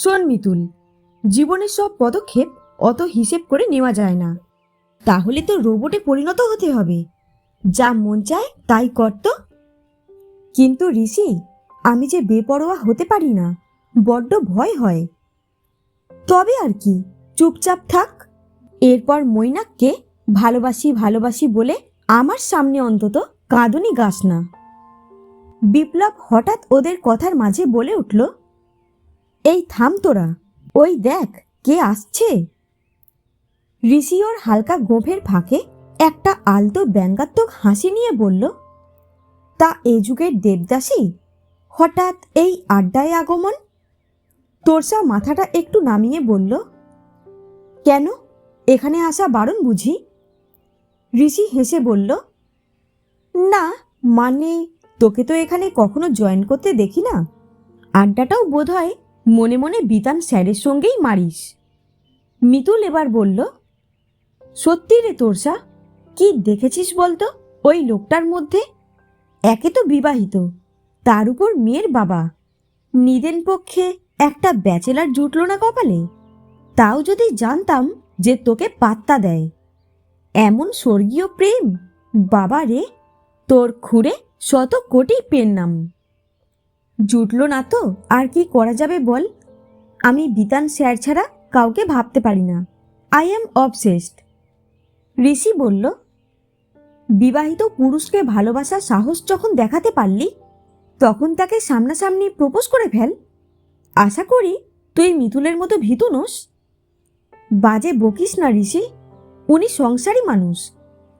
শোন মিতুল জীবনের সব পদক্ষেপ অত হিসেব করে নেওয়া যায় না। তাহলে তো রোবটে পরিণত হতে হবে। যা মন চায় তাই করত কিন্তু ঋষি, আমি যে বেপরোয়া হতে পারি না, বড্ড ভয় হয়। তবে আর কি, চুপচাপ থাক। এরপর মৈনাককে ভালোবাসি ভালোবাসি বলে আমার সামনে অন্তত কাঁদুনি গাছ না। বিপ্লব হঠাৎ ওদের কথার মাঝে বলে উঠল এই থাম তোরা। ওই দেখ, কে আসছে? ঋষি ওর হালকা গোফের ফাঁকে একটা আলতো ব্যঙ্গাত্মক হাসি নিয়ে বলল, তা এ যুগের দেবদাসী? হঠাৎ এই আড্ডায় আগমন? তোরসা মাথাটা একটু নামিয়ে বলল, কেন? এখানে আসা বারণ বুঝি? ঋষি হেসে বলল, না মানে তোকে তো এখানে কখনো জয়েন করতে দেখি না। আড্ডাটাও বোধ হয় মনে মনে বিতান স্যারের সঙ্গেই মারিস। মিতুল এবার বলল, সত্যি রে তোরসা, কি দেখেছিস বলতো ওই লোকটার মধ্যে? একে তো বিবাহিত, তার উপর মেয়ের বাবা। নিদেন পক্ষে একটা ব্যাচেলার জুটল না কপালে? তাও যদি জানতাম যে তোকে পাত্তা দেয়। এমন স্বর্গীয় প্রেম, বাবা রে, তোর খুঁড়ে শত কোটি পেন নাম জুটলো না তো? আর কি করা যাবে বল? আমি বিতান স্যার ছাড়া কাউকে ভাবতে পারি না। আই এম অবসেসড ঋষি বলল, বিবাহিত পুরুষকে ভালোবাসার সাহস যখন দেখাতে পারলি, তখন তাকে সামনাসামনি প্রপোজ করে ফেল। আশা করি তুই মিতুলের মতো ভীতু নোস। বাজে বকিস না ঋষি, উনি সংসারী মানুষ।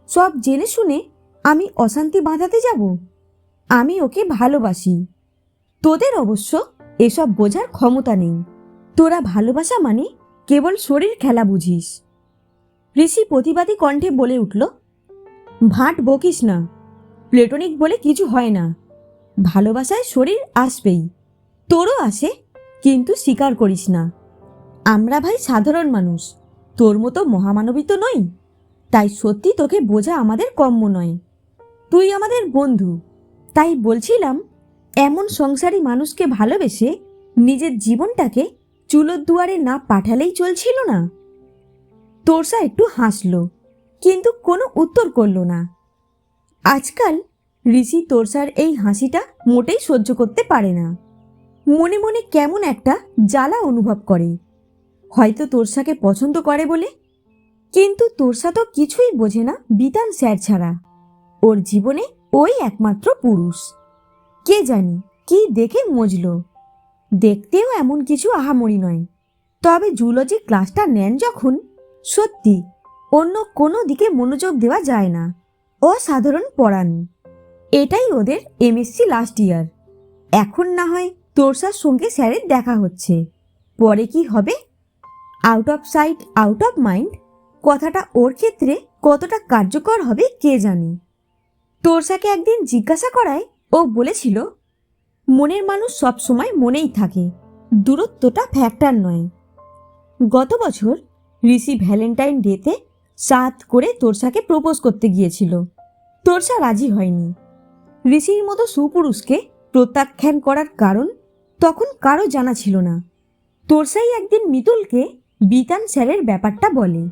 সব জেনে শুনে আমি অশান্তি বাঁধাতে যাব। আমি ওকে ভালোবাসি। তোদের অবশ্য এসব বোঝার ক্ষমতা নেই। তোরা ভালোবাসা মানে কেবল শরীর খেলা বুঝিস। ঋষি প্রতিবাদী কণ্ঠে বলে উঠল, ভাট বকিস না। প্লেটনিক বলে কিছু হয় না। ভালোবাসায় শরীর আসবেই। তোরও আসে, কিন্তু স্বীকার করিস না। আমরা ভাই সাধারণ মানুষ। তোর মতো মহামানবী তো নই। তাই সত্যি তোকে বোঝা আমাদের কম্য নয়। তুই আমাদের বন্ধু। তাই বলছিলাম এমন সংসারী মানুষকে ভালোবেসে নিজের জীবনটাকে চুলোর দুয়ারে না পাঠালেই চলছিল না। তোরসা একটু হাসল, কিন্তু কোনো উত্তর করল না। আজকাল ঋষি তোরসার এই হাসিটা মোটেই সহ্য করতে পারে না। মনে মনে কেমন একটা জ্বালা অনুভব করে। হয়তো তোরসাকে পছন্দ করে বলে, কিন্তু তোরসা তো কিছুই বোঝে না বিতান স্যার ছাড়া। ওর জীবনে ওই একমাত্র পুরুষ। কে জানি কি দেখে মজল। দেখতেও এমন কিছু আহামরি নয়। তবে জুলজি ক্লাসটা নেন যখন, সত্যি, অন্য কোনো দিকে মনোযোগ দেওয়া যায় না। অসাধারণ পড়ান। এটাই ওদের এমএসসি লাস্ট ইয়ার এখন না হয় তোরসার সঙ্গে স্যারের দেখা হচ্ছে। পরে কি হবে? Out of sight out of mind কথাটা ওর ক্ষেত্রে কতটা কার্যকর হবে কে জানে। তোরসাকে একদিন জিজ্ঞাসা করায় ও বলেছিল, মনের মানুষ সব সময় মনেই থাকে। দূরত্বটা ফ্যাক্টর নয়। গত বছর ঋষি ভ্যালেন্টাইন ডেতে সাত করে তোরসাকে প্রপোজ করতে গিয়েছিল। তোরসা রাজি হয়নি। ঋষির মতো সুপুরুষকে প্রত্যাখ্যান করার কারণ তখন কারও জানা ছিল না। তোরসাই একদিন মিতুলকে বিতান স্যারের ব্যাপারটা বলে।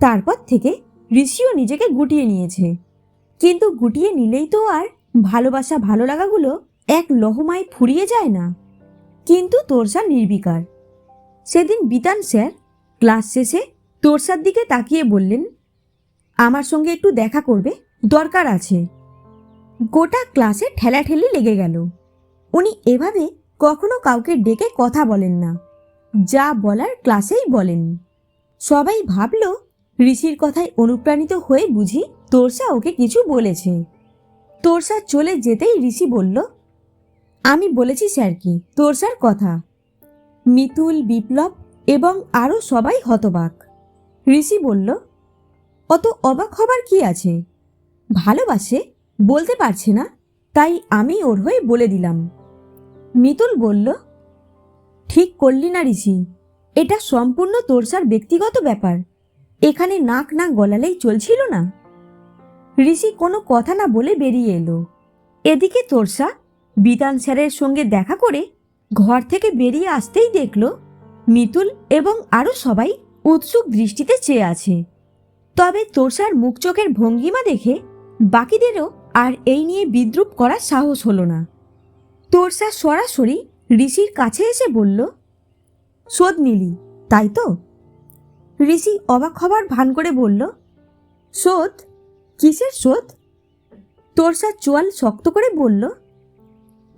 তারপর থেকে ঋষিও নিজেকে গুটিয়ে নিয়েছে। কিন্তু গুটিয়ে নিলেই তো আর ভালোবাসা ভালো লাগাগুলো এক লহমায় ফুরিয়ে যায় না। কিন্তু তোরসা নির্বিকার। সেদিন বিতান স্যার ক্লাস শেষে তোরসার দিকে তাকিয়ে বললেন, আমার সঙ্গে একটু দেখা করবে, দরকার আছে। গোটা ক্লাসে ঠেলাঠেলি লেগে গেল। উনি এভাবে কখনো কাউকে ডেকে কথা বলেন না, যা বলার ক্লাসেই বলেন। সবাই ভাবল, ঋষির কথায় অনুপ্রাণিত হয়ে বুঝি তোরসা ওকে কিছু বলেছে। তোরসা চলে যেতেই ঋষি বলল, আমি বলেছি স্যার কি, তোরসার কথা। মিতুল, বিপ্লব এবং আরও সবাই হতবাক। ঋষি বলল, অত অবাক হবার কি আছে? ভালোবাসে, বলতে পারছে না, তাই আমি ওর হয়ে বলে দিলাম। মিতুল বলল, ঠিক করলি না ঋষি, এটা সম্পূর্ণ তোরসার ব্যক্তিগত ব্যাপার। এখানে নাক না গলালেই চলছিল না। ঋষি কোনো কথা না বলে বেরিয়ে এলো। এদিকে তোরসা বিতান স্যারের সঙ্গে দেখা করে ঘর থেকে বেরিয়ে আসতেই দেখল মিতুল এবং আরও সবাই উৎসুক দৃষ্টিতে চেয়ে আছে। তবে তোষার মুখ চোখের ভঙ্গিমা দেখে বাকিদেরও আর এই নিয়ে বিদ্রুপ করার সাহস হলো না। তোরসা সরাসরি ঋষির কাছে এসে বলল, শোধ নিলি, তাই তো? ঋষি অবাক হবার ভান করে বলল, শোধ? কিসের শোধ? তোরসা চোয়াল শক্ত করে বলল,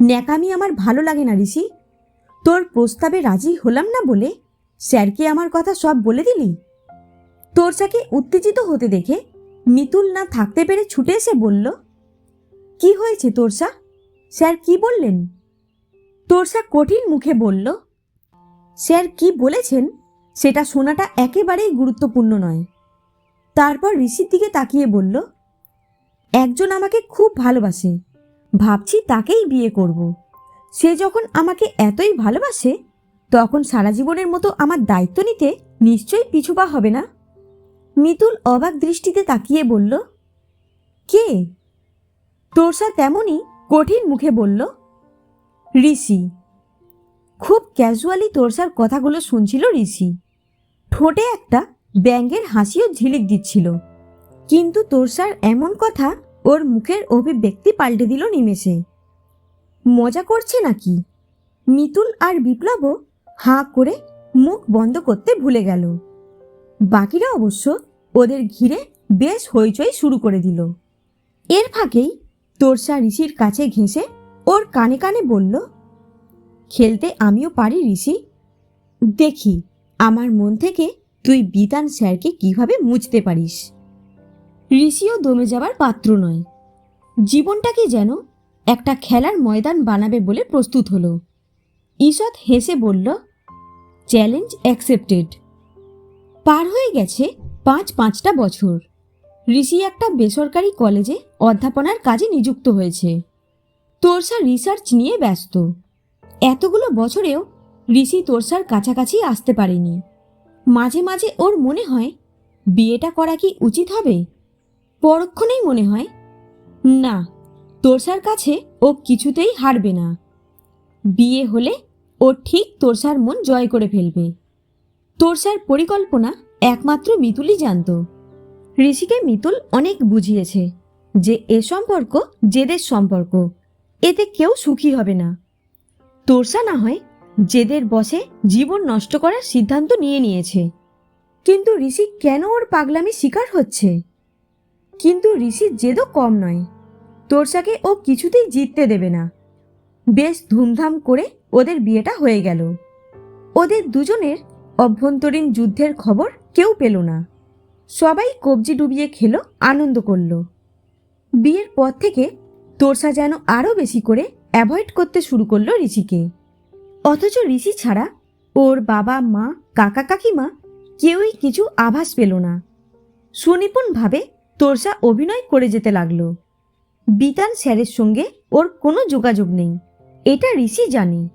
ন্যাকামি আমার ভালো লাগে না, ঋষি। তোর প্রস্তাবে রাজি হলাম না বলে স্যারকে আমার কথা সব বলে দিলি? তোরসাকে উত্তেজিত হতে দেখে মিতুল না থাকতে পেরে ছুটে এসে বলল, কি হয়েছে তোরসা? স্যার কি বললেন? তোরসা কঠিন মুখে বলল, স্যার কি বলেছেন সেটা শোনাটা একেবারেই গুরুত্বপূর্ণ নয়। তারপর ঋষির দিকে তাকিয়ে বলল একজন আমাকে খুব ভালোবাসে। ভাবছি তাকেই বিয়ে করব। সে যখন আমাকে এতই ভালোবাসে, তখন সারা জীবনের মতো আমার দায়িত্ব নিতে নিশ্চয়ই পিছুপা হবে না? মিতুল অবাক দৃষ্টিতে তাকিয়ে বলল, কে? তোরসা তেমনই কঠিন মুখে বলল, ঋষি। খুব ক্যাজুয়ালি তোরসার কথাগুলো শুনছিল ঋষি। ঠোঁটে একটা ব্যাঙ্গের হাসিও ঝিলিক দিচ্ছিল। কিন্তু তোর তোরসার এমন কথা? ওর মুখের অভিব্যক্তি পাল্টে দিল নিমেষে। মজা করছে নাকি? মিতুল আর বিপ্লবও হাঁ করে মুখ বন্ধ করতে ভুলে গেল। বাকিরা অবশ্য ওদের ঘিরে বেশ হইচই শুরু করে দিল। এর ফাঁকেই তোরসা ঋষির কাছে ঘেঁষে ওর কানে কানে বলল, খেলতে আমিও পারি ঋষি। দেখি, আমার মন থেকে তুই বিতান স্যারকে কীভাবে মুছতে পারিস? ঋষিও দমে যাবার পাত্র নয়। জীবনটাকে যেন একটা খেলার ময়দান বানাবে বলে প্রস্তুত হলো। ঈষৎ হেসে বলল চ্যালেঞ্জ অ্যাকসেপ্টেড পার হয়ে গেছে পাঁচ পাঁচটা বছর। ঋষি একটা বেসরকারি কলেজে অধ্যাপনার কাজে নিযুক্ত হয়েছে। তোরসা রিসার্চ নিয়ে ব্যস্ত। এতগুলো বছরেও ঋষি তোরসার কাছাকাছি আসতে পারেনি। মাঝে মাঝে ওর মনে হয়, বিয়েটা করা কি উচিত হবে? পরক্ষণেই মনে হয়, না, তোরসার কাছে ও কিছুতেই হারবে না। বিয়ে হলে ও ঠিক তোরসার মন জয় করে ফেলবে। তোরসার পরিকল্পনা একমাত্র মিতুলই জানত। ঋষিকে মিতুল অনেক বুঝিয়েছে যে এ সম্পর্ক জেদের সম্পর্ক, এতে কেউ সুখী হবে না। তোরসা না হয় জেদের বসে জীবন নষ্ট করার সিদ্ধান্ত নিয়ে নিয়েছে। কিন্তু ঋষি কেন ওর পাগলামি শিকার হচ্ছে? কিন্তু ঋষির জেদও কম নয়। তোরসাকে ও কিছুতেই জিততে দেবে না। বেশ ধুমধাম করে ওদের বিয়েটা হয়ে গেল। ওদের দুজনের অভ্যন্তরীণ যুদ্ধের খবর কেউ পেল না। সবাই কবজি ডুবিয়ে খেলো, আনন্দ করল। বিয়ের পর থেকে তোরসা যেন আরও বেশি করে অ্যাভয়েড করতে শুরু করল ঋষিকে। অথচ ঋষি ছাড়া ওর বাবা, মা, কাকা, কাকিমা কেউই কিছু আভাস পেল না। সুনিপুণভাবে তোরসা অভিনয় করে যেতে লাগল। বিতান স্যারের সঙ্গে ওর কোনো যোগাযোগ নেই। এটা ঋষি জানে।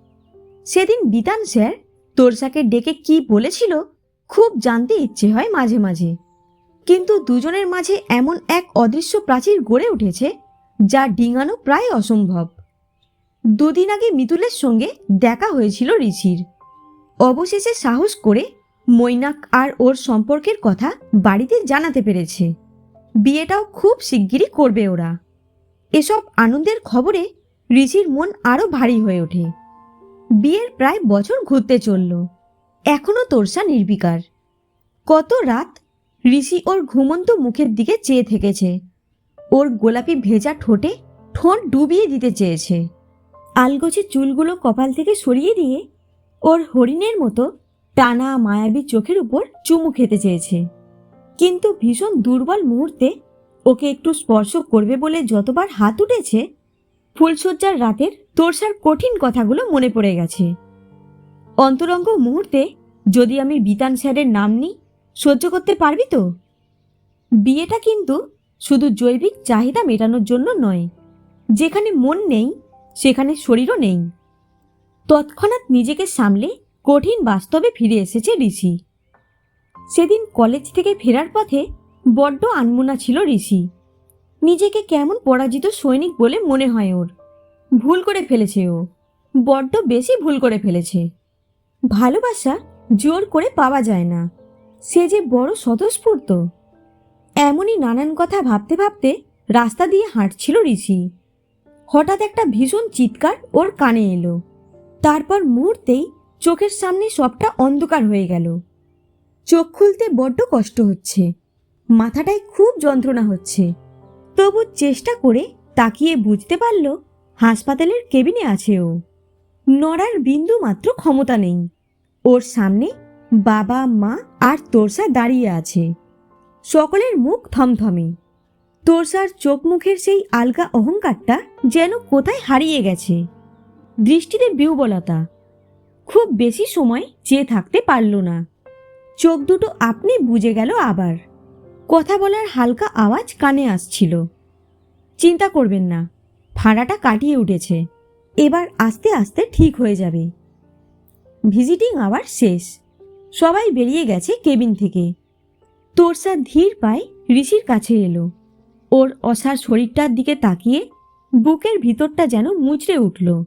সেদিন বিতান স্যার তোরসাকে ডেকে কি বলেছিল খুব জানতে ইচ্ছে হয় মাঝে মাঝে। কিন্তু দুজনের মাঝে এমন এক অদৃশ্য প্রাচীর গড়ে উঠেছে যা ডিঙানো প্রায় অসম্ভব। দুদিন আগে মিতুলের সঙ্গে দেখা হয়েছিল ঋষির। অবশেষে সাহস করে মৈনাক আর ওর সম্পর্কের কথা বাড়িতে জানাতে পেরেছে। বিয়েটাও খুব শিগগিরই করবে ওরা। এসব আনন্দের খবরে ঋষির মন আরও ভারী হয়ে ওঠে। বিয়ের প্রায় বছর ঘুরতে চলল। এখনও তোরসা নির্বিকার। কত রাত ঋষি ওর ঘুমন্ত মুখের দিকে চেয়ে থেকেছে। ওর গোলাপি ভেজা ঠোঁটে ঠোঁট ডুবিয়ে দিতে চেয়েছে। আলগোছে চুলগুলো কপাল থেকে সরিয়ে দিয়ে ওর হরিণের মতো টানা মায়াবী চোখের উপর চুমু খেতে চেয়েছে। কিন্তু ভীষণ দুর্বল মুহূর্তে ওকে একটু স্পর্শ করবে বলে যতবার হাত উঠেছে, ফুলশয্যার রাতের তোরসার কঠিন কথাগুলো মনে পড়ে গেছে। অন্তরঙ্গ মুহূর্তে যদি আমি বিতান স্যারের নাম নিই, সহ্য করতে পারবি তো? বিয়েটা কিন্তু শুধু জৈবিক চাহিদা মেটানোর জন্য নয়, যেখানে মন নেই, সেখানে শরীরও নেই। তৎক্ষণাৎ নিজেকে সামলে কঠিন বাস্তবে ফিরে এসেছে ঋষি। সেদিন কলেজ থেকে ফেরার পথে বড্ড আনমোনা ছিল ঋষি। নিজেকে কেমন পরাজিত সৈনিক বলে মনে হয় ওর। ভুল করে ফেলেছে ও। বড্ড বেশি ভুল করে ফেলেছে। ভালোবাসা জোর করে পাওয়া যায় না। সে যে বড় স্বতঃস্ফূর্ত। এমনই নানান কথা ভাবতে ভাবতে রাস্তা দিয়ে হাঁটছিল ঋষি। হঠাৎ একটা ভীষণ চিৎকার ওর কানে এলো। তারপর মুহূর্তেই চোখের সামনে সবটা অন্ধকার হয়ে গেল। চোখ খুলতে বড্ড কষ্ট হচ্ছে। মাথাটায় খুব যন্ত্রণা হচ্ছে। তবু চেষ্টা করে তাকিয়ে বুঝতে পারল হাসপাতালের কেবিনে আছে ও। নড়ার বিন্দু মাত্র ক্ষমতা নেই। ওর সামনে বাবা, মা আর তোরসা দাঁড়িয়ে আছে। সকলের মুখ থমথমে। তোরসার চোখ মুখের সেই আলগা অহংকারটা যেন কোথায় হারিয়ে গেছে। দৃষ্টিতে বিউবলতা। খুব বেশি সময় চেয়ে থাকতে পারল না। চোখ দুটো আপনি বুঝে গেল আবার। কথা বলার হালকা আওয়াজ কানে আসছিল। চিন্তা করবেন না ফাঁড়াটা কাটিয়ে উঠেছে। এবার আস্তে আস্তে ঠিক হয়ে যাবে। ভিজিটিং আওয়ার শেষ। সবাই বেরিয়ে গেছে কেবিন থেকে। তোরসা ধীর পায়ে ঋষির কাছে এলো। ওর অসার শরীরটার দিকে তাকিয়ে বুকের ভিতরটা যেন মুচড়ে উঠল।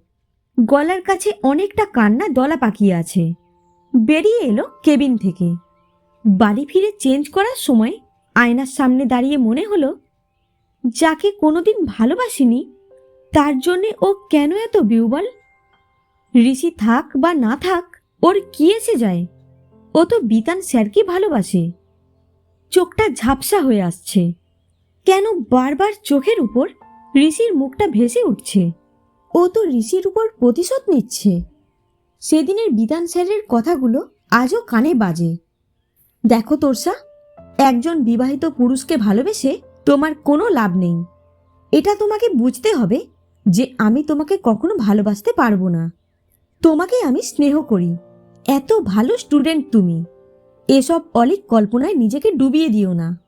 গলার কাছে অনেকটা কান্না দলা পাকিয়ে আছে। বেরিয়ে এলো কেবিন থেকে। বাড়ি ফিরে চেঞ্জ করার সময় আয়নার সামনে দাঁড়িয়ে মনে হলো, যাকে কোনোদিন ভালোবাসিনি, তার জন্যে ও কেন এত বিউবল? ঋষি থাক বা না থাক, ওর কি এসে যায়? ও তো বিতান স্যারকে ভালোবাসে। চোখটা ঝাপসা হয়ে আসছে। কেন বারবার চোখের উপর ঋষির মুখটা ভেসে উঠছে? ও তো ঋষির উপর প্রতিশোধ নিচ্ছে। সেদিনের বিধান স্যারের কথাগুলো আজও কানে বাজে। দেখো তোরসা, একজন বিবাহিত পুরুষকে ভালোবেসে তোমার কোনো লাভ নেই। এটা তোমাকে বুঝতে হবে যে আমি তোমাকে কখনো ভালোবাসতে পারব না। তোমাকে আমি স্নেহ করি। এত ভালো স্টুডেন্ট তুমি। এসব অলিক কল্পনায় নিজেকে ডুবিয়ে দিও না।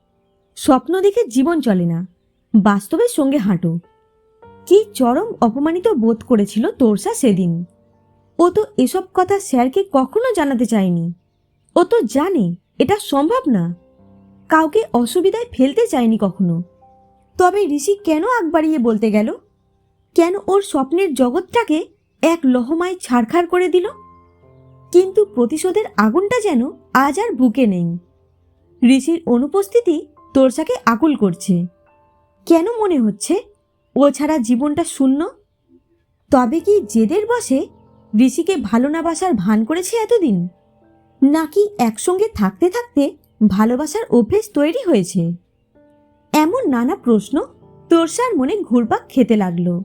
স্বপ্ন দেখে জীবন চলে না। বাস্তবের সঙ্গে হাঁটো। কি চরম অপমানিত বোধ করেছিল তোরসা সেদিন। ও তো এসব কথা স্যারকে কখনো জানাতে চায়নি। ও তো জানে, এটা সম্ভব না। কাউকে অসুবিধায় ফেলতে চায়নি কখনো। তবে ঋষি কেন আগ বাড়িয়ে বলতে গেল? কেন ওর স্বপ্নের জগৎটাকে এক লহমায় ছাড়খাড় করে দিল? কিন্তু প্রতিশোধের আগুনটা যেন আজ আর বুকে নেই। ঋষির অনুপস্থিতি তোরসাকে আকুল করছে। কেন মনে হচ্ছে ও ছাড়া জীবনটা শূন্য? তবে কি জেদের বসে ঋষিকে ভালো না বাসার ভান করেছে এতদিন? নাকি একসঙ্গে থাকতে থাকতে ভালোবাসার অভ্যেস তৈরি হয়েছে? এমন নানা প্রশ্ন তোরসার মনে ঘুরপাক খেতে লাগল।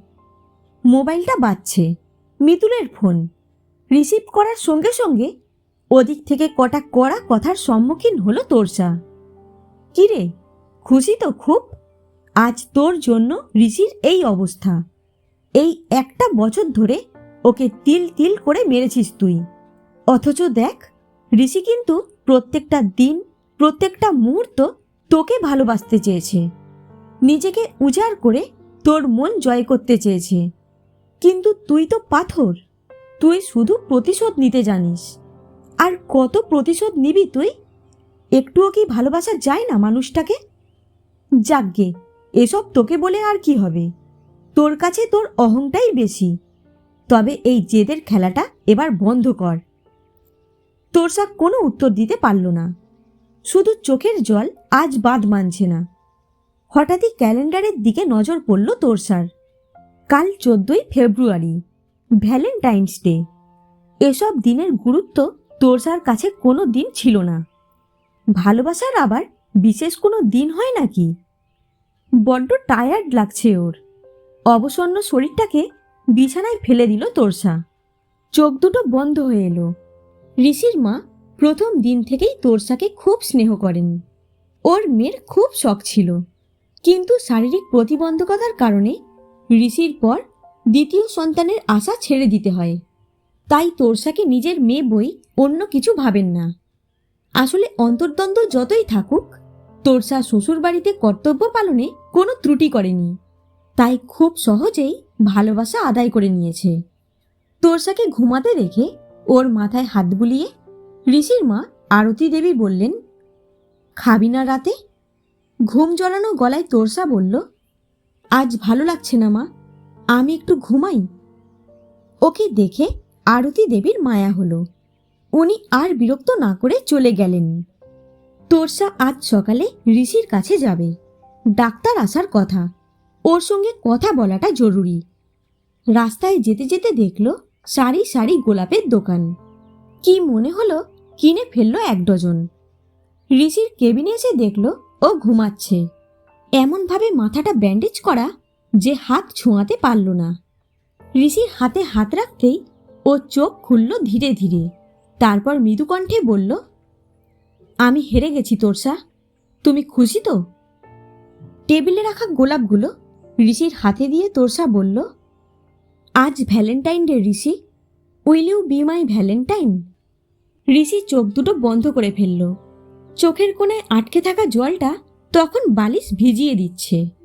মোবাইলটা বাজছে, মিতুলের ফোন। রিসিভ করার সঙ্গে সঙ্গে ওদিক থেকে কটা কড়া কথার সম্মুখীন হলো তোরসা। কিরে, খুশি তো খুব? আজ তোর জন্য ঋষির এই অবস্থা। এই একটা বছর ধরে ওকে তিল তিল করে মেরেছিস তুই। অথচ দেখ, ঋষি কিন্তু প্রত্যেকটা দিন, প্রত্যেকটা মুহূর্ত তোকে ভালোবাসতে চেয়েছে। নিজেকে উজাড় করে তোর মন জয় করতে চেয়েছে। কিন্তু তুই তো পাথর, তুই শুধু প্রতিশোধ নিতে জানিস। আর কত প্রতিশোধ নিবি তুই? একটুও কি ভালোবাসা যায় না মানুষটাকে? যাকগে এসব তোকে বলে আর কি হবে? তোর কাছে তোর অহংটাই বেশি। তবে এই জেদের খেলাটা এবার বন্ধ কর। তোরসা কোনো উত্তর দিতে পারল না। শুধু চোখের জল আজ বাদ মানছে না। হঠাৎই ক্যালেন্ডারের দিকে নজর পড়ল তোরসার। কাল চোদ্দই ফেব্রুয়ারি, ভ্যালেন্টাইন্স ডে। এসব দিনের গুরুত্ব তোরসার কাছে কোনো দিন ছিল না। ভালোবাসার আবার বিশেষ কোনো দিন হয় নাকি? বড্ড টায়ার্ড লাগছে ওর। অবসন্ন শরীরটাকে বিছানায় ফেলে দিল তোরসা। চোখ দুটো বন্ধ হয়ে এলো। ঋষির মা প্রথম দিন থেকেই তোরসাকে খুব স্নেহ করেন। ওর মেয়ের খুব শখ ছিল। কিন্তু শারীরিক প্রতিবন্ধকতার কারণে ঋষির পর দ্বিতীয় সন্তানের আশা ছেড়ে দিতে হয়। তাই তোরসাকে নিজের মেয়ে বই অন্য কিছু ভাবেন না। আসলে অন্তর্দ্বন্দ্ব যতই থাকুক, তোরসা শ্বশুরবাড়িতে কর্তব্য পালনে কোনো ত্রুটি করেনি। তাই খুব সহজেই ভালোবাসা আদায় করে নিয়েছে। তোরসাকে ঘুমাতে দেখে ওর মাথায় হাত বুলিয়ে ঋষির মা আরতি দেবী বললেন, খাবি না রাতে? ঘুম জড়ানো গলায় তোরসা বলল, আজ ভালো লাগছে না মা, আমি একটু ঘুমাই। ওকে দেখে আরতি দেবীর মায়া হলো। উনি আর বিরক্ত না করে চলে গেলেন। তোরসা আজ সকালে ঋষির কাছে যাবে। ডাক্তার আসার কথা। ওর সঙ্গে কথা বলাটা জরুরি। রাস্তায় যেতে যেতে দেখল সারি সারি গোলাপের দোকান। কি মনে হলো কিনে ফেলল এক ডজন। ঋষির কেবিনে এসে দেখল ও ঘুমাচ্ছে। এমনভাবে মাথাটা ব্যান্ডেজ করা যে হাত ছোঁয়াতে পারল না। ঋষির হাতে হাত রাখতেই ও চোখ খুলল ধীরে ধীরে। তারপর মৃদুকণ্ঠে বলল, আমি হেরে গেছি তোরসা। তুমি খুশি তো? টেবিলে রাখা গোলাপগুলো ঋষির হাতে দিয়ে তোরসা বলল আজ Valentine day, Rishi. Will you be my Valentine Rishi চোখ দুটো বন্ধ করে ফেলল। চোখের কোণায় আটকে থাকা জলটা তখন বালিশ ভিজিয়ে দিচ্ছে।